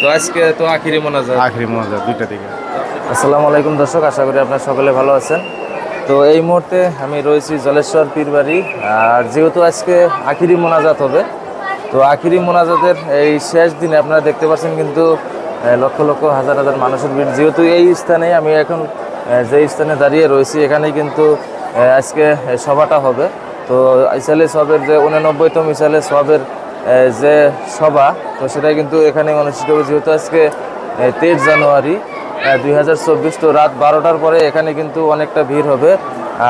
তো আজকে তো আখিরি মোনাজাত। আখরি মজা দুইটা দিকে। আসসালামু আলাইকুম দর্শক আশা করি আপনারা সকলে ভালো আছেন। তো এই মুহূর্তে আমি রয়েছি জলেশ্বর পীরবাড়ি আর যেহেতু আজকে আখিরি মোনাজাত হবে তো আখিরি মোনাজাতের এই শেষ দিনে আপনারা দেখতে পাচ্ছেন কিন্তু লক্ষ লক্ষ হাজার হাজার মানুষের ভিড়। যেহেতু এই স্থানে আমি এখন যে স্থানে দাঁড়িয়ে রয়েছি এখানে কিন্তু আজকে সভাটা হবে। তো ইসালে সবের যে উননব্বইতম ইসালে সবের যে সভা, তো সেটা কিন্তু এখানে অনুষ্ঠিত হবে যেহেতু আজকে তেইশ জানুয়ারি দুই হাজার চব্বিশ, তো রাত বারোটার পরে এখানে কিন্তু অনেকটা ভিড় হবে।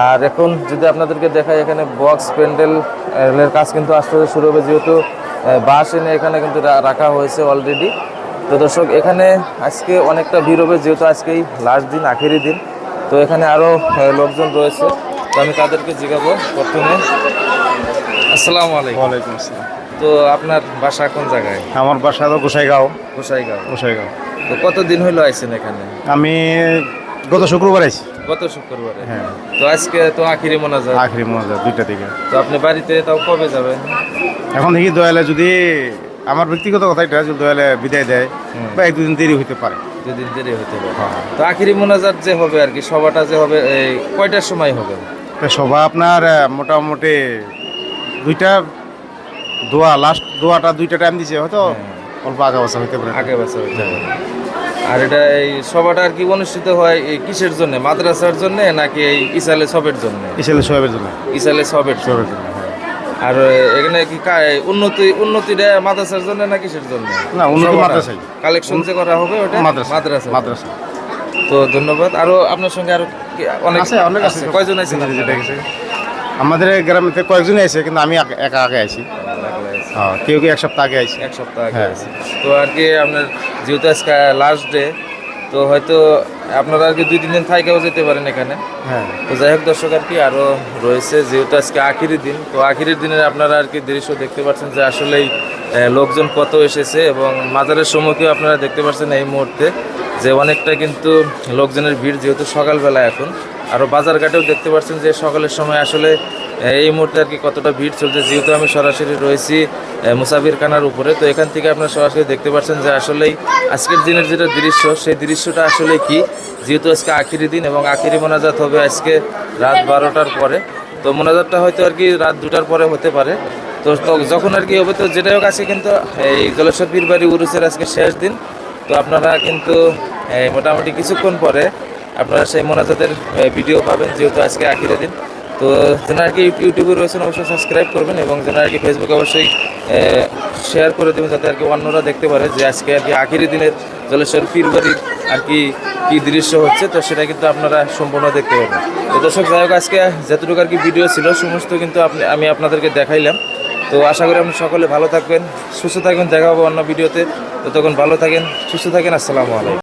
আর এখন যদি আপনাদেরকে দেখাই, এখানে বক্স, প্যান্ডেল এর কাজ কিন্তু আস্তে আস্তে শুরু হবে। যেহেতু বাস এনে এখানে কিন্তু রাখা হয়েছে অলরেডি তো দর্শক, এখানে আজকে অনেকটা ভিড় হবে, যেহেতু আজকেই লাস্ট দিন, আখেরি দিন। তো এখানে আরও লোকজন রয়েছে। তো আমি তাদেরকে জিজ্ঞাবো প্রথমে। আসসালামু আলাইকুম। ওয়ালাইকুম আসসালাম। তো আপনার বাসা কোন জায়গায়? আমার বাসা তো গোসাইগাঁও। গোসাইগাঁও। গোসাইগাঁও। তো কতদিন হইল আইছেন এখানে? আমি গত শুক্রবার আইছি। গত শুক্রবারে। হ্যাঁ। তো আজকে তো আখিরি মোনাজাত। আখরি মজা দুইটা দিকে। তো আপনি বাড়িতে তাও কবে যাবেন? এখন দেখি দয়ালে যদি আমার ব্যক্তিগত কথা এটা যদি দয়ালে বিদায় দেয় বা এক দুদিন দেরি হইতে পারে। দুদিন দেরি হতে পারে। তো আখিরি মোনাজাত যে হবে আর কি সভাটা যে হবে এই কয়টার সময় হবে? সভা আপনার মোটামুটি দুইটা দোয়া লাস্ট দোয়াটা দুইটা টাইম দিছে হয়তো? অল্প আগা বসা হইতে পারে। আগে বছর হতে হবে আর এটা এই সভাটা আর কি অনুষ্ঠিত হয় এই কিসের জন্য? মাদ্রাসার জন্য নাকি এই ইসালে সবের জন্য? ইসালে সোহেবের জন্য। ইসালে সবের সোহেবের জন্য হ্যাঁ। আর এখানে কি উন্নতি উন্নতিটা মাদ্রাসার জন্য না কিসের জন্য? না, উন্নতি মাদ্রাসায়। কালেকশন যে করা হবে ওটা মাদ্রাসা। মাদ্রাসা। মাদ্রাসা। তো ধন্যবাদ। আরও আপনার সঙ্গে আরও অনেক আছে অনেক আছে। কয়জন দেখেছি। আমাদের গ্রামে থেকে কয়েকজনই আছে কিন্তু আমি একা- আগে আইছি। হ্যাঁ কেউ কেউ এক সপ্তাহ আগে আইছি। এক সপ্তাহ আগে হ্যাঁ। তো আর কি আপনার যেহেতু আজকে লাস্ট ডে তো হয়তো আপনারা আর কি দুই তিন দিন থাকেও যেতে পারেন এখানে। হ্যাঁ। তো যাই হোক দর্শক আর কি আরও রয়েছে যেহেতু আজকে আখিরি দিন তো আখিরি দিনের আপনারা আর কি দৃশ্য দেখতে পাচ্ছেন যে আসলেই লোকজন কত এসেছে এবং মাজারের সম্মুখেও আপনারা দেখতে পাচ্ছেন এই মুহূর্তে যে অনেকটা কিন্তু লোকজনের ভিড় যেহেতু সকালবেলা এখন। আরও বাজারঘাটেও দেখতে পাচ্ছেন যে সকালের সময় আসলে এই মুহূর্তে আর কি কতটা ভিড় চলছে। যেহেতু আমি সরাসরি রয়েছি মুসাফির খানার উপরে, তো এখান থেকে আপনারা সরাসরি দেখতে পাচ্ছেন যে আসলেই আজকের দিনের যেটা দৃশ্য, সেই দৃশ্যটা আসলে কি? যেহেতু আজকে আখিরি দিন এবং আখিরি মোনাজাত হবে আজকে রাত বারোটার পরে। তো মোনাজাতটা হয়তো আর কি রাত দুটার পরে হতে পারে। তো যখন আর কি হবে, তো যেটাই হোক আজকে কিন্তু এই জলেশ্বর পীরবাড়ি উরুসের আজকে শেষ দিন। তো আপনারা কিন্তু মোটামুটি কিছুক্ষণ পরে আপনারা সেই মোনাজাতের ভিডিও পাবেন, যেহেতু আজকে আখিরি দিন। তো যারা আর কি ইউটিউবে রয়েছেন, অবশ্যই সাবস্ক্রাইব করবেন এবং যারা আর কি ফেসবুকে অবশ্যই শেয়ার করে দেবেন, যাতে আর কি অন্যরা দেখতে পারে যে আজকে আর কি আখিরি দিনের জলেশ্বর পীরবাড়ির আর কি কি দৃশ্য হচ্ছে। তো সেটা কিন্তু আপনারা সম্পূর্ণ দেখতে পাবেন তো দর্শক, যাই হোক, আজকে যতটুকু আর কি ভিডিও ছিল, সমস্ত কিন্তু আপনি, আমি আপনাদেরকে দেখাইলাম। তো আশা করি আপনি সকলে ভালো থাকবেন, সুস্থ থাকবেন, দেখা হবে অন্য ভিডিওতে তো। তখন ভালো থাকেন, সুস্থ থাকেন, আসসালামু আলাইকুম।